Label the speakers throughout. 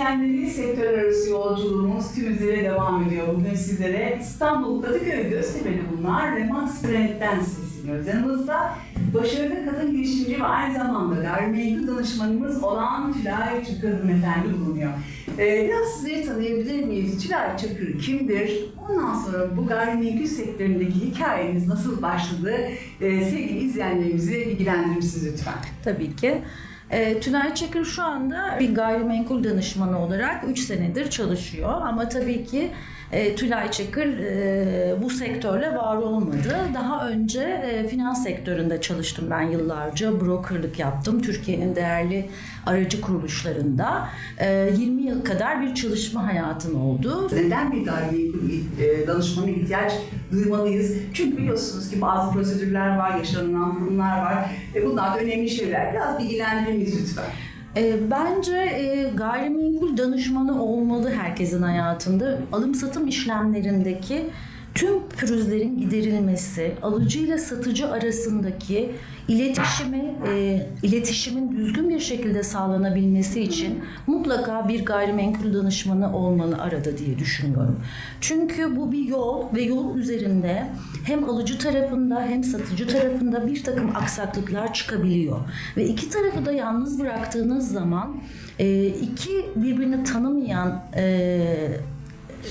Speaker 1: izleyenleri. Sektör arası yolculuğumuz tüm hızıyla devam ediyor. Bugün sizlere İstanbul Kadıköy Göztepe'de bulunan Remax Brand'den sesleniyoruz. Yanımızda başarılı kadın girişimci ve aynı zamanda gayrimenkul danışmanımız olan Tülay Çakır hanımefendi bulunuyor. Ee, biraz sizleri tanıyabilir miyiz? Tülay Çakır kimdir? Ondan sonra bu gayrimenkul sektöründeki hikayeniz nasıl başladı? Ee, sevgili izleyenlerimizi bilgilendirir lütfen?
Speaker 2: Tabii ki. E, Tülay Çakır şu anda bir gayrimenkul danışmanı olarak 3 senedir çalışıyor. Ama tabii ki e, Tülay Çakır e, bu sektörle var olmadı. Daha önce e, finans sektöründe çalıştım ben yıllarca. Brokerlık yaptım Türkiye'nin değerli aracı kuruluşlarında. E, 20 yıl kadar bir çalışma hayatım oldu.
Speaker 1: Neden bir gayrimenkul e, danışmanı ihtiyaç duymalıyız? Çünkü biliyorsunuz ki bazı prosedürler var, yaşanılan durumlar var. E, bunlar da önemli şeyler. Biraz bilgilendirir miyiz lütfen?
Speaker 2: E, bence e, gayrimenkul danışmanı olmalı herkesin hayatında. Alım satım işlemlerindeki tüm pürüzlerin giderilmesi, alıcı ile satıcı arasındaki iletişimi, e, iletişimin düzgün bir şekilde sağlanabilmesi için mutlaka bir gayrimenkul danışmanı olmalı arada diye düşünüyorum. Çünkü bu bir yol ve yol üzerinde hem alıcı tarafında hem satıcı tarafında bir takım aksaklıklar çıkabiliyor. Ve iki tarafı da yalnız bıraktığınız zaman e, iki birbirini tanımayan e,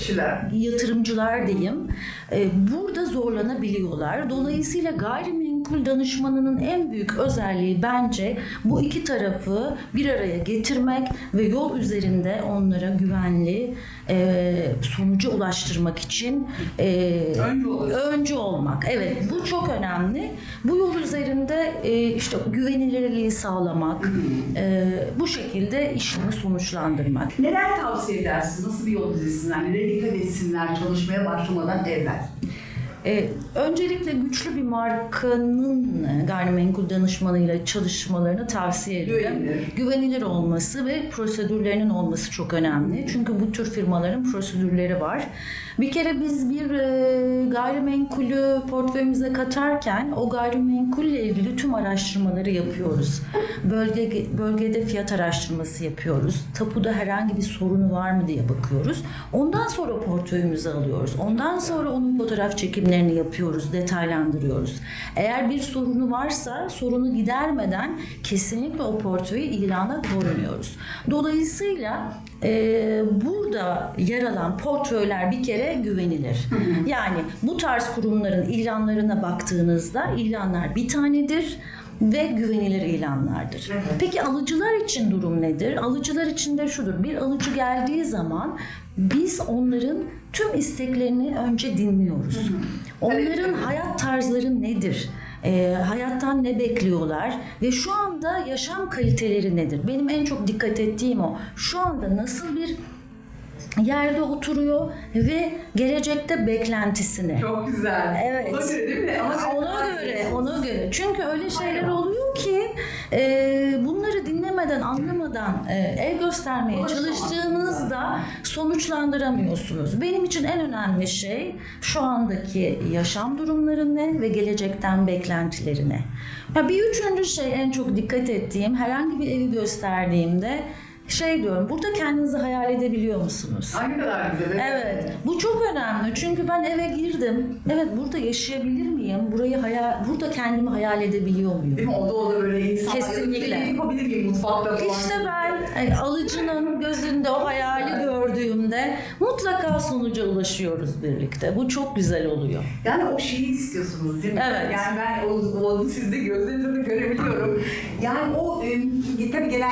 Speaker 1: Kişiler.
Speaker 2: yatırımcılar diyeyim e, burada zorlanabiliyorlar. Dolayısıyla gayrimenkul danışmanının en büyük özelliği bence bu iki tarafı bir araya getirmek ve yol üzerinde onlara güvenli e, sonuca ulaştırmak için e,
Speaker 1: Önce
Speaker 2: öncü olmak. Evet bu çok önemli. Bu yol üzerinde e, işte güvenilirliği sağlamak, e, bu şekilde işini sonuçlandırmak.
Speaker 1: Neler tavsiye edersiniz? Nasıl bir yol izlesinler? Nelere dikkat etsinler çalışmaya başlamadan evvel?
Speaker 2: Ee, öncelikle güçlü bir markanın e, gayrimenkul danışmanıyla çalışmalarını tavsiye ederim.
Speaker 1: Güvenilir.
Speaker 2: Güvenilir olması ve prosedürlerinin olması çok önemli. Çünkü bu tür firmaların prosedürleri var. Bir kere biz bir e, gayrimenkulü portföyümüze katarken o gayrimenkulle ilgili tüm araştırmaları yapıyoruz. Bölge bölgede fiyat araştırması yapıyoruz. Tapuda herhangi bir sorunu var mı diye bakıyoruz. Ondan sonra portföyümüze alıyoruz. Ondan sonra onun fotoğraf çekimlerini yapıyoruz, detaylandırıyoruz. Eğer bir sorunu varsa sorunu gidermeden kesinlikle o portföyü ilana koymuyoruz. Dolayısıyla e, burada yer alan portföyler bir kere güvenilir. Yani bu tarz kurumların ilanlarına baktığınızda ilanlar bir tanedir ve güvenilir ilanlardır. Peki alıcılar için durum nedir? Alıcılar için de şudur. Bir alıcı geldiği zaman biz onların tüm isteklerini önce dinliyoruz. Onların hayat tarzları nedir? Ee, hayattan ne bekliyorlar ve şu anda yaşam kaliteleri nedir? Benim en çok dikkat ettiğim o. Şu anda nasıl bir yerde oturuyor ve gelecekte beklentisini.
Speaker 1: Çok güzel.
Speaker 2: Evet.
Speaker 1: Ona göre değil mi? Ama
Speaker 2: Ona göre, ona göre. Çünkü öyle şeyler oluyor ki e, bunları dinlemeden, anlamadan e, el göstermeye çalıştığınızda sonuçlandıramıyorsunuz. Benim için en önemli şey şu andaki yaşam durumları ne ve gelecekten beklentileri ne. Ya bir üçüncü şey en çok dikkat ettiğim herhangi bir evi gösterdiğimde şey diyorum burada kendinizi hayal edebiliyor musunuz?
Speaker 1: Ay ne kadar güzel.
Speaker 2: Evet. Bu çok önemli. Çünkü ben eve girdim. Evet burada yaşayabilir miyim? Burayı hayal burada kendimi hayal edebiliyor muyum?
Speaker 1: Değil mi? O da o da böyle insanlar.
Speaker 2: Kesinlikle.
Speaker 1: Yemek Yapabilir miyim mutfakta falan?
Speaker 2: İşte ben yani alıcının gözünde o hayali gördüğümde mutlaka sonuca ulaşıyoruz birlikte. Bu çok güzel oluyor.
Speaker 1: Yani o şeyi istiyorsunuz değil mi?
Speaker 2: Evet.
Speaker 1: Yani ben o, onu sizde gözlerinizde de görebiliyorum. Yani o e, tabii gelen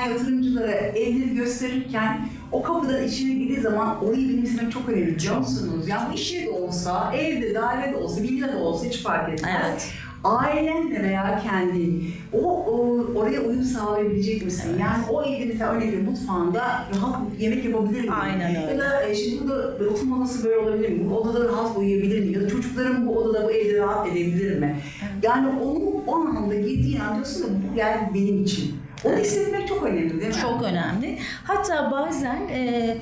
Speaker 1: yatırımcılara evleri gösterirken o kapıdan içine girdiği zaman orayı benimsemek çok önemli biliyor musunuz? Yani iş yeri de olsa, evde, daire de olsa, villa da olsa hiç fark etmez.
Speaker 2: Evet.
Speaker 1: Ailenle veya kendin o, o oraya uyum sağlayabilecek misin? Yani o evde mesela veriyorum mutfağında rahat yemek yapabilir miyim?
Speaker 2: Aynen öyle.
Speaker 1: Ya da e, şimdi burada oturma odası böyle olabilir mi? Bu odada rahat uyuyabilir miyim? Ya da çocuklarım bu odada bu evde rahat edebilir mi? Yani onu o anda girdiğin an diyorsun ki bu yer benim için. Onu hissetmek çok önemli değil mi?
Speaker 2: Çok önemli. Hatta bazen e,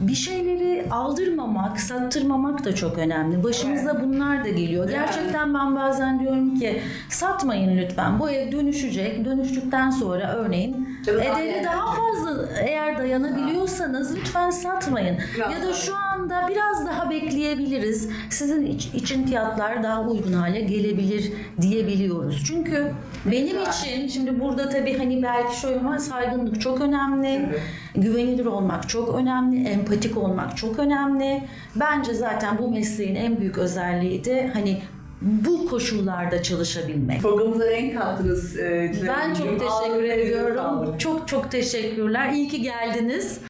Speaker 2: bir şeyleri aldırmamak, sattırmamak da çok önemli. Başımıza bunlar da geliyor. Gerçekten ben bazen diyorum ki satmayın lütfen. Bu ev dönüşecek. Dönüştükten sonra örneğin Ederi daha fazla eğer dayanabiliyorsanız lütfen satmayın. Ya da şu anda biraz daha bekleyebiliriz. Sizin iç- için fiyatlar daha uygun hale gelebilir diyebiliyoruz. Çünkü benim için şimdi burada tabii hani belki şöyle ama saygınlık çok önemli. Güvenilir olmak çok önemli. Empatik olmak çok önemli. Bence zaten bu mesleğin en büyük özelliği de hani bu koşullarda çalışabilmek.
Speaker 1: Programımıza renk kattınız. e,
Speaker 2: Ben çok teşekkür ediyorum. Çok çok teşekkürler. İyi ki geldiniz.